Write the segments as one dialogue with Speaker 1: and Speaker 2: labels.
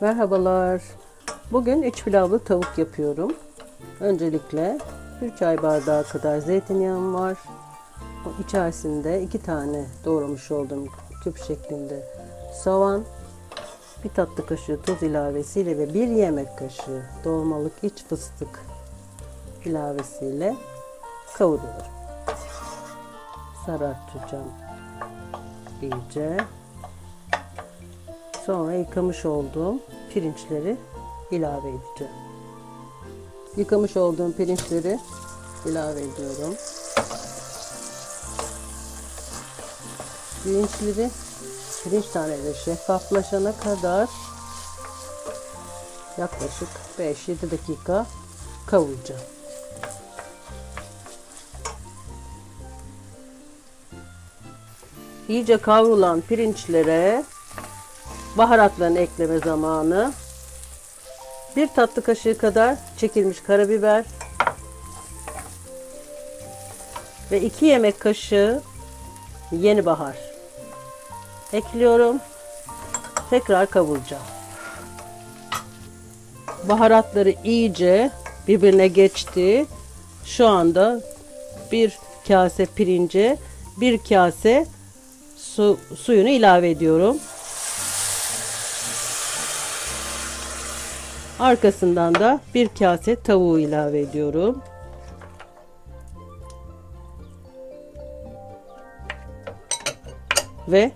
Speaker 1: Merhabalar. Bugün 3 pilavlı tavuk yapıyorum. Öncelikle 1 çay bardağı kadar zeytinyağım var. O içerisinde 2 tane doğramış olduğum küp şeklinde soğan, bir tatlı kaşığı tuz ilavesiyle ve 1 yemek kaşığı dolmalık iç fıstık ilavesiyle kavuruyorum. Sarartacağım iyice. Sonra yıkamış olduğum pirinçleri ilave edeceğim. Yıkamış olduğum pirinçleri ilave ediyorum. Pirinçleri pirinç taneleri şeffaflaşana kadar yaklaşık 5-7 dakika kavuracağım. İyice kavrulan pirinçlere baharatlarını ekleme zamanı. Bir tatlı kaşığı kadar çekilmiş karabiber ve 2 yemek kaşığı yeni bahar ekliyorum. Tekrar kavuracağım. Baharatları iyice birbirine geçti. Şu anda bir kase pirince bir kase su, suyunu ilave ediyorum. Arkasından da bir kase tavuğu ilave ediyorum. Ve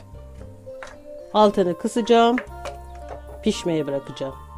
Speaker 1: altını kısacağım. Pişmeye bırakacağım.